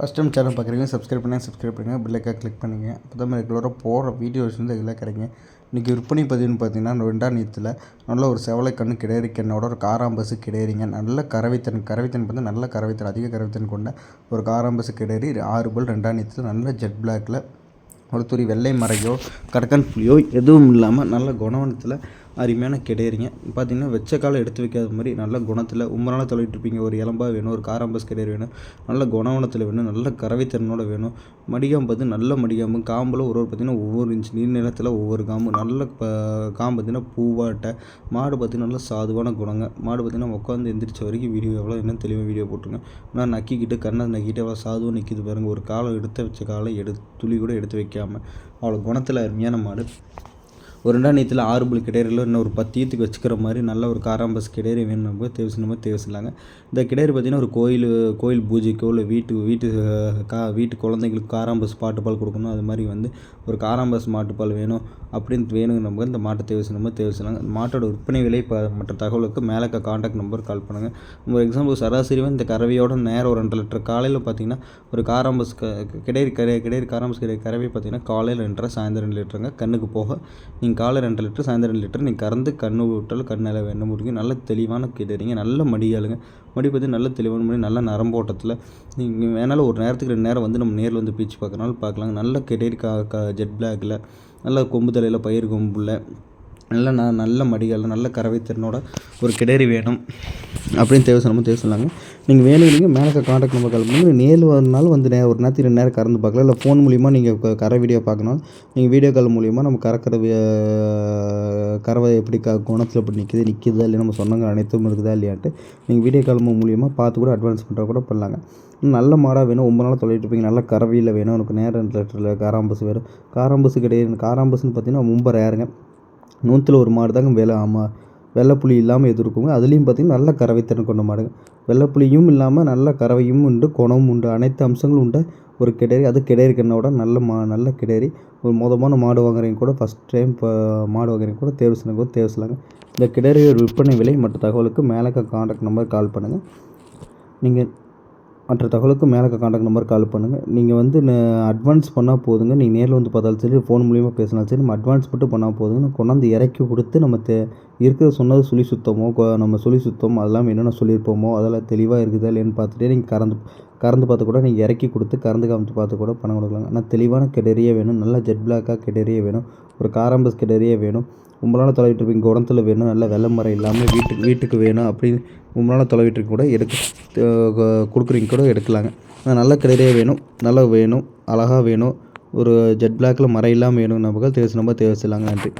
First time channel பார்க்குறீங்க subscribe பண்ணி subscribe பண்ணுங்கள் பில்லைக்காக கிளிக் பண்ணுங்கள் அப்போ தான் ரெகுலராக போகிற வீடியோஸ் வந்து இதில் கிடைங்க இன்றைக்கி விற்பனை பதிவுன்னு பார்த்தீங்கன்னா ரெண்டாம் நீத்தில் நல்ல ஒரு செவலை கண்ணு கிடையாது கண்ணோட ஒரு காராம்பசு கிடையாதுங்க நல்ல கறவைத்தன் கறவைத்தன் வந்து நல்ல கறவைத்தன் அதிக கரவைத்தன் கொண்ட ஒரு காராம்பசு கிடையறி ஆறு பல் ரெண்டாம் நீத்தில் நல்ல ஜெட் பிளாக்கில் ஒரு துரி வெள்ளை மறையோ கடக்கன் புளியோ எதுவும் இல்லாமல் நல்ல குணவனத்தில் அருமையான கிடையிறீங்க. பார்த்தீங்கன்னா வெச்ச காலை எடுத்து வைக்காத மாதிரி நல்ல குணத்தில் ரொம்ப நாளாக தொலைட்டு இருப்பீங்க. ஒரு இளம்பா வேணும் ஒரு காராம்பஸ் கிடையர் வேணும் நல்ல குணவனத்தில் வேணும் நல்ல கறவைத்திறனோட வேணும். மடிகாம்பு பார்த்து நல்ல மடிகாம்பு. காம்பில் ஒரு ஒரு பார்த்திங்கன்னா ஒவ்வொரு இன்ச் நீர் நிலத்தில் ஒவ்வொரு காம்பு. நல்ல காம்பு பார்த்திங்கன்னா பூவாட்டை. மாடு பார்த்திங்கன்னா நல்ல சாதுவான குணங்க. மாடு பார்த்திங்கன்னா உட்காந்து எந்திரிச்ச வரைக்கும் வீடியோ எவ்வளோ என்ன தெளிவாக வீடியோ போட்டுருங்க. நான் நக்கிக்கிட்டு கண்ணை நக்கிட்டு எவ்வளோ சாதுவாக நிற்கிது பாருங்கள் ஒரு காலம் எடுத்து வச்ச காலை எடு துளி கூட எடுத்து வைக்காமல் அவ்வளோ குணத்தில் அருமையான மாடு. ஒரு ரெண்டா நீத்தில் ஆறு புல் கிடையிறில் இன்னும் ஒரு பத்து ஈத்துக்கு வச்சுக்கிற மாதிரி நல்ல ஒரு காராம்பஸ் கிடையறி வேணும் நம்ம தேவை தேவைசில்லாங்க இந்த கிடையறி பார்த்திங்கன்னா ஒரு கோயில் கோயில் பூஜைக்கோ இல்லை வீட்டு வீட்டு கா வீட்டு குழந்தைங்களுக்கு காராம்பஸ் பாட்டுப்பால் கொடுக்கணும். அது மாதிரி வந்து ஒரு காராம்பஸ் மாட்டுப்பால் வேணும் அப்படின்னு வேணுங்க நம்ம இந்த மாட்டை தேவைசனமாக தேவைசில்லாங்க அந்த மாட்டோட விற்பனை விலை இப்போ மற்ற தகவலுக்கு மேலே காண்டாக்ட் நம்பர் கால் பண்ணுங்கள் ஒரு எக்ஸாம்பிள் சராசரி இந்த கறவையோட நேரம் ஒரு ரெண்டு லிட்டர். காலையில் பார்த்தீங்கன்னா ஒரு காராம்பஸ் க கிடையிற கரை காராம்பஸ் கிடையாது கறவை பார்த்தீங்கன்னா காலையில் ரெண்டரை சாயந்தரம் ரெண்டு லிட்டருங்க. கண்ணுக்கு போக. நீங்கள் நீங்கள் காலை ரெண்டு லிட்டர் சாயந்தரம் ரெண்டு லிட்டர் நீங்கள் கறந்து கண்ணு விட்டாலும் கண்ணில் வெண்ணெய் முடியும் நல்ல தெளிவான கிடறீங்க நல்ல மடியாளுங்க மடி பற்றி நல்ல தெளிவான மடி நல்ல நரம்போட்டத்தில் நீங்கள் வேணாலும் ஒரு நேரத்துக்கு ரெண்டு நேரம் வந்து நம்ம நேரில் வந்து பீச்சு பார்க்கறனாலும் பார்க்கலாங்க நல்ல கிடறி கா கா ஜெட் பிளாக்கில் நல்ல கொம்பு தலையில் பயிர் கொம்புல நல்ல ந நல்ல மடிகள் நல்ல கறவை திறனோட ஒரு கிடறி வேணும். அப்படின்னு தேவை சொல்லாமல் தேவை சொன்னாங்க நீங்கள் வேலையிலையும் மேலே காண்டாக்ட் நம்பர் கால் பண்ணி நேரில் வரனாலும் வந்து நே ஒரு நேரத்துக்கு ரெண்டு நேரம் கறந்து பார்க்கலாம். இல்லை ஃபோன் மூலிமா நீங்கள் கரை வீடியோ பார்க்கணும் நீங்கள் வீடியோ கால் மூலிமா நம்ம கறக்கிற கறவை எப்படி க குணத்தில் எப்படி நிற்கிது நிற்கிதா இல்லை நம்ம சொன்னாங்க அனைத்தும் இருக்குதா இல்லையான்ட்டு நீங்கள் வீடியோ கால் மூலிமா பார்த்து கூட அட்வான்ஸ் பண்ணுற கூட பண்ணலாங்க. நல்ல மாடாக வேணும் ரொம்ப நாளாக தொலைட்டு இருப்பீங்க. நல்ல கறவையில் வேணும் எனக்கு நேரம் லிட்டரில் காராம்பஸ் வேணும். காராம்பஸ் கிடையாது காராம்பஸ்ன்னு பார்த்தீங்கன்னா ரொம்ப ரேருங்க நூற்றில் ஒரு மாடு தாங்க வெள்ளை ஆமாம் வெள்ளைப்புலி இல்லாமல் எது இருக்குங்க. அதுலேயும் பார்த்திங்கன்னா நல்ல கறவைத்திறன் கொண்ட மாடுங்க. வெள்ளைப்புலியும் இல்லாமல் நல்ல கறவையும் உண்டு குணமும் உண்டு அனைத்து அம்சங்களும் உண்டு ஒரு கிடேரி. அது கிடேரி கண்ணோட நல்ல மா நல்ல கிடேரி. ஒரு மோதமான மாடு வாங்குறவங்க கூட ஃபஸ்ட் டைம் இப்போ மாடு வாங்குறீங்க கூட தேவை கூட தேவை இந்த கிடேரியோட விற்பனை விலை மற்ற தகவலுக்கு மேலே காண்டாக்ட் நம்பர் கால் பண்ணுங்கள் நீங்கள் மற்ற தகவலுக்கு மேலே காண்டாக்ட் நம்பர் கால் பண்ணுங்கள் நீங்கள் வந்து அட்வான்ஸ் பண்ணால் போதுங்க. நீங்கள் நேரில் வந்து பார்த்தாலும் சரி ஃபோன் மூலியமாக பேசினாலும் சரி நம்ம அட்வான்ஸ் மட்டும் பண்ணால் போதுங்க. கொண்டாந்து இறக்கி கொடுத்து நம்ம தே இருக்கிற சொன்னது சுழி சுத்தமோ நம்ம சுழி சுத்தம் அதெல்லாம் என்னென்ன சொல்லியிருப்போமோ அதெல்லாம் தெளிவாக இருக்குதா இல்லைன்னு பார்த்துட்டே நீங்கள் கறந்து கறந்து பார்த்து கூட நீங்கள் இறக்கி கொடுத்து கறந்து காமிச்சு பார்த்து கூட பணம் கொடுக்கலாம். ஆனால் தெளிவான கெடரியே வேணும். நல்லா ஜெட் பிளாக்காக கெடரியே வேணும். ஒரு காராம்பஸ் கெடரியே வேணும். உங்களால் தொலைவிட்டுருப்பீங்க குடத்தில் வேணும். நல்ல வெள்ளை மரம் இல்லாமல் வீட்டுக்கு வீட்டுக்கு வேணும் அப்படின்னு உங்களால் நாளாக தொலைவிட்டு கூட எடுக்க கொடுக்குறீங்க கூட எடுக்கலாங்க. நல்ல கெடரியே வேணும். நல்லா வேணும். அழகாக வேணும். ஒரு ஜெட் பிளாக்கில் மரம் இல்லாமல் வேணும் நமக்கு தேவை நம்ம தேவை நன்றி.